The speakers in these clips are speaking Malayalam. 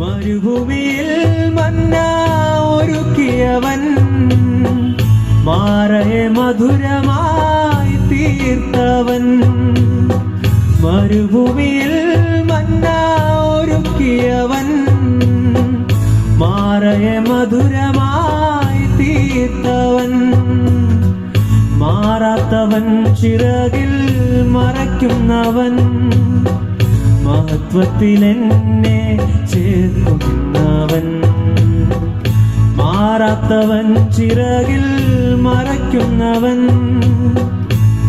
മരുഭൂമിയിൽ മന്ന ഒരുക്കിയവൻ മാറയെ മധുരമായി തീർത്തവൻ. മരുഭൂമിയിൽ മന്ന ഒരുക്കിയവൻ മാറയെ മധുരമായി തീർത്തവൻ. മാറാത്തവൻ ചിറകിൽ മറയ്ക്കുന്നവൻ. മഹത്വത്തിൽ എന്നെ ചേർക്കുന്നവൻ മാറാത്തവൻ ചിറകിൽ മറയ്ക്കുന്നവൻ.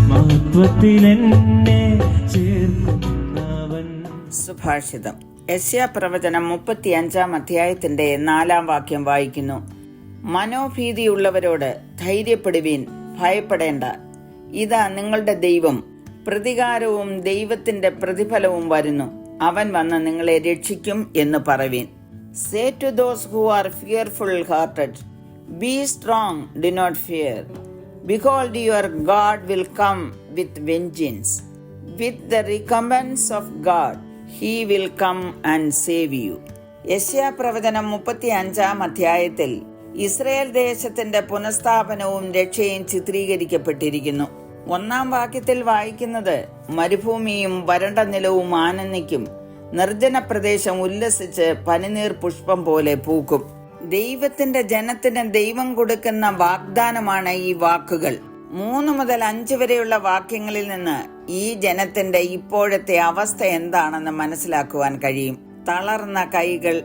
മഹത്വത്തിലെന്നെ ചേർക്കുന്നവൻ സുഭാഷിതം. യശ്യാ പ്രവചനം മുപ്പത്തി അഞ്ചാം അധ്യായത്തിന്റെ നാലാം വാക്യം വായിക്കുന്നു. മനോഭീതിയുള്ളവരോട് ധൈര്യപ്പെടുവീൻ ഭയപ്പെടേണ്ട. ഇതാ നിങ്ങളുടെ ദൈവം പ്രതികാരവും ദൈവത്തിന്റെ പ്രതിഫലവും വരുന്നു. അവൻ വന്ന് നിങ്ങളെ രക്ഷിക്കും എന്ന് പറവീൻ say to those who are fearful hearted be strong do not fear behold your God will come with vengeance with the recompense of God he will come and save you യശ്യാ പ്രവചനം മുപ്പത്തി അഞ്ചാം അധ്യായത്തിൽ ഇസ്രയേൽ ദേശത്തിന്റെ പുനഃസ്ഥാപനവും രക്ഷയും ചിത്രീകരിക്കപ്പെട്ടിരിക്കുന്നു. ഒന്നാം വാക്യത്തിൽ വായിക്കുന്നത് മരുഭൂമിയും വരണ്ട നിലവും ആനന്ദിക്കും. നിർജന പ്രദേശം ഉല്ലസിച്ച് പനിനീർ പുഷ്പം പോലെ പൂക്കും. ദൈവത്തിന്റെ ജനത്തിന് ദൈവം കൊടുക്കുന്ന വാഗ്ദാനമാണ് ഈ വാക്കുകൾ. മൂന്ന് മുതൽ അഞ്ച് വരെയുള്ള വാക്യങ്ങളിൽ നിന്ന് ഈ ജനത്തിന്റെ ഇപ്പോഴത്തെ അവസ്ഥ എന്താണെന്ന് മനസ്സിലാക്കുവാൻ കഴിയും. തളർന്ന കൈകൾ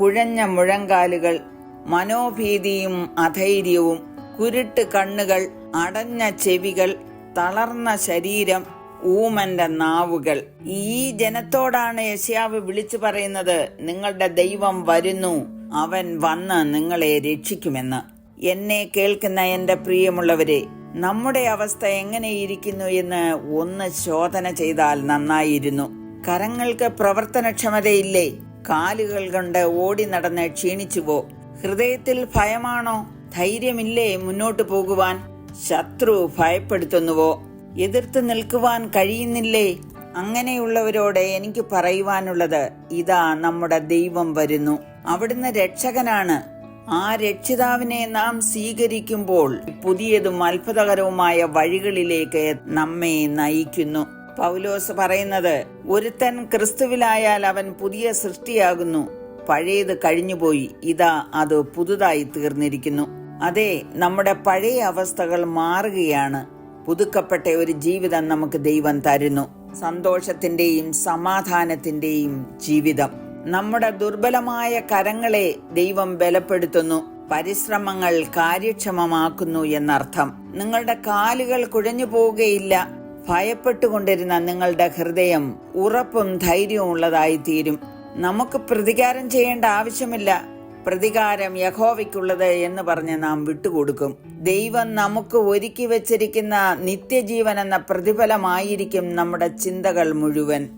കുഴഞ്ഞ മുഴങ്കാലുകൾ മനോഭീതിയും അധൈര്യവും കുരുട്ട് കണ്ണുകൾ അടഞ്ഞ ചെവികൾ തളർന്ന ശരീരം ഊമന്റെ നാവുകൾ. ഈ ജനത്തോടാണ് യശയാവ് വിളിച്ചു പറയുന്നത് നിങ്ങളുടെ ദൈവം വരുന്നു അവൻ വന്ന് നിങ്ങളെ രക്ഷിക്കുമെന്ന്. എന്നെ കേൾക്കുന്ന എന്റെ പ്രിയമുള്ളവരെ നമ്മുടെ അവസ്ഥ എങ്ങനെയിരിക്കുന്നു എന്ന് ഒന്ന് ശോധന ചെയ്താൽ നന്നായിരുന്നു. കരങ്ങൾക്ക് പ്രവർത്തനക്ഷമതയില്ലേ? കാലുകൾ കൊണ്ട് ഓടി നടന്ന് ക്ഷീണിച്ചുവോ? ഹൃദയത്തിൽ ഭയമാണോ? ധൈര്യമില്ലേ മുന്നോട്ടു പോകുവാൻ? ശത്രു ഭയപ്പെടുത്തുന്നുവോ? എതിർത്ത് നിൽക്കുവാൻ കഴിയുന്നില്ലേ? അങ്ങനെയുള്ളവരോട് എനിക്ക് പറയുവാനുള്ളത് ഇതാ നമ്മുടെ ദൈവം വരുന്നു. അവിടുന്ന് രക്ഷകനാണ്. ആ രക്ഷിതാവിനെ നാം സ്വീകരിക്കുമ്പോൾ പുതിയതും അത്ഭുതകരവുമായ വഴികളിലേക്ക് നമ്മെ നയിക്കുന്നു. പൗലോസ് പറയുന്നത് ഒരുത്തൻ ക്രിസ്തുവിലായാൽ അവൻ പുതിയ സൃഷ്ടിയാകുന്നു. പഴയത് കഴിഞ്ഞുപോയി. ഇതാ അത് പുതുതായി തീർന്നിരിക്കുന്നു. അതെ നമ്മുടെ പഴയ അവസ്ഥകൾ മാറുകയാണ്. പുതുക്കപ്പെട്ട ഒരു ജീവിതം നമുക്ക് ദൈവം തരുന്നു. സന്തോഷത്തിന്റെയും സമാധാനത്തിന്റെയും ജീവിതം. നമ്മുടെ ദുർബലമായ കരങ്ങളെ ദൈവം ബലപ്പെടുത്തുന്നു. പരിശ്രമങ്ങൾ കാര്യക്ഷമമാക്കുന്നു എന്നർത്ഥം. നിങ്ങളുടെ കാലുകൾ കുഴഞ്ഞു പോവുകയില്ല. ഭയപ്പെട്ടുകൊണ്ടിരുന്ന നിങ്ങളുടെ ഹൃദയം ഉറപ്പും ധൈര്യവും ഉള്ളതായി തീരും നമുക്ക് പ്രതികാരം ചെയ്യേണ്ട ആവശ്യമില്ല. പ്രതികാരം യഹോവയ്ക്കുള്ളത് എന്ന് പറഞ്ഞ് നാം വിട്ടുകൊടുക്കും. ദൈവം നമുക്ക് ഒരുക്കി വച്ചിരിക്കുന്ന നിത്യജീവൻ എന്ന പ്രതിഫലമായിരിക്കും നമ്മുടെ ചിന്തകൾ മുഴുവൻ.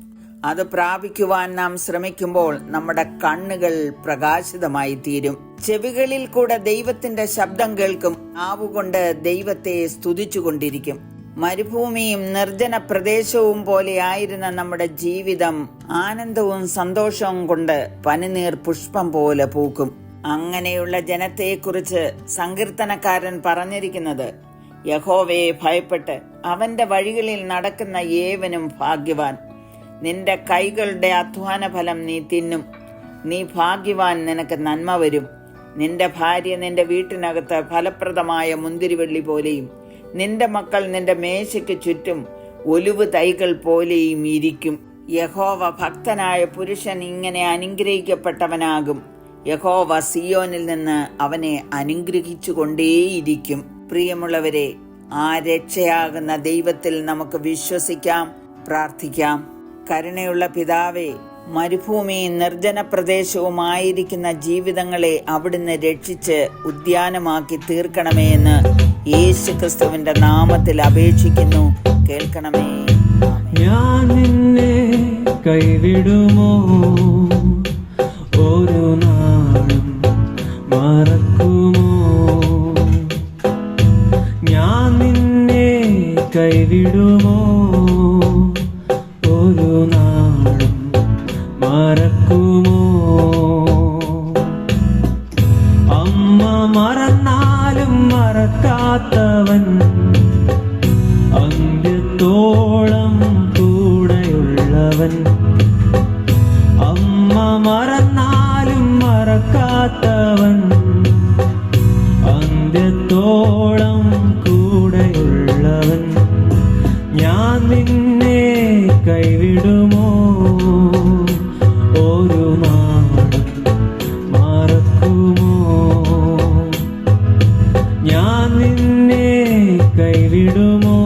അത് പ്രാപിക്കുവാൻ നാം ശ്രമിക്കുമ്പോൾ നമ്മുടെ കണ്ണുകൾ പ്രകാശിതമായി തീരും ചെവികളിൽ കൂടെ ദൈവത്തിന്റെ ശബ്ദം കേൾക്കും. ആവുകൊണ്ട് ദൈവത്തെ സ്തുതിച്ചുകൊണ്ടിരിക്കും. മരുഭൂമിയും നിർജന പ്രദേശവും പോലെ ആയിരുന്ന നമ്മുടെ ജീവിതം ആനന്ദവും സന്തോഷവും കൊണ്ട് പനിനീർ പുഷ്പം പോലെ പൂക്കും. അങ്ങനെയുള്ള ജനത്തെക്കുറിച്ച് സങ്കീർത്തനക്കാരൻ പറഞ്ഞിരിക്കുന്നത് യഹോവയെ ഭയപ്പെട്ട് അവന്റെ വഴികളിൽ നടക്കുന്ന ഏവനും ഭാഗ്യവാൻ. നിന്റെ കൈകളുടെ അധ്വാന ഫലം നീ തിന്നും. നീ ഭാഗ്യവാൻ നിനക്ക് നന്മ വരും. നിന്റെ ഭാര്യ നിന്റെ വീട്ടിനകത്ത് ഫലപ്രദമായ മുന്തിരിവള്ളി പോലെയും നിന്റെ മക്കൾ നിന്റെ മേശയ്ക്ക് ചുറ്റും ഒലിവ് തൈകൾ പോലെയും ഇരിക്കും. യഹോവ ഭക്തനായ പുരുഷൻ ഇങ്ങനെ അനുഗ്രഹിക്കപ്പെട്ടവനാകും. യഹോവ സിയോനിൽ നിന്ന് അവനെ അനുഗ്രഹിച്ചുകൊണ്ടേയിരിക്കും. പ്രിയമുള്ളവരെ ആ രക്ഷയാകുന്ന ദൈവത്തിൽ നമുക്ക് വിശ്വസിക്കാം പ്രാർത്ഥിക്കാം. കരുണയുള്ള പിതാവേ മരുഭൂമിയും നിർജന പ്രദേശവുമായിരിക്കുന്ന ജീവിതങ്ങളെ അവിടുന്ന് രക്ഷിച്ച് ഉദ്യാനമാക്കി തീർക്കണമേ എന്ന് യേശു ക്രിസ്തുവിന്റെ നാമത്തിൽ അപേക്ഷിക്കുന്നു. കേൾക്കണമേ. ഞാൻ നിന്നെ കൈവിടുമോ? ഓരോ നാളും മറക്കുമോ? ഞാൻ നിന്നെ കൈവിടുമോ? ഓരോ നാളും മറക്കുമോ? അമ്മ മറന്നാ ആരും മറക്കാത്തവൻ അന്ത്യത്തോളം കൂടെയുള്ളവൻ. അമ്മ മറന്നാലും മറക്കാത്തവൻ അന്ത്യത്തോളം കൂടെയുള്ളവൻ. ഞാൻ നിന്നെ കൈവിടുമോ? നിന്നെ കൈവിടുമോ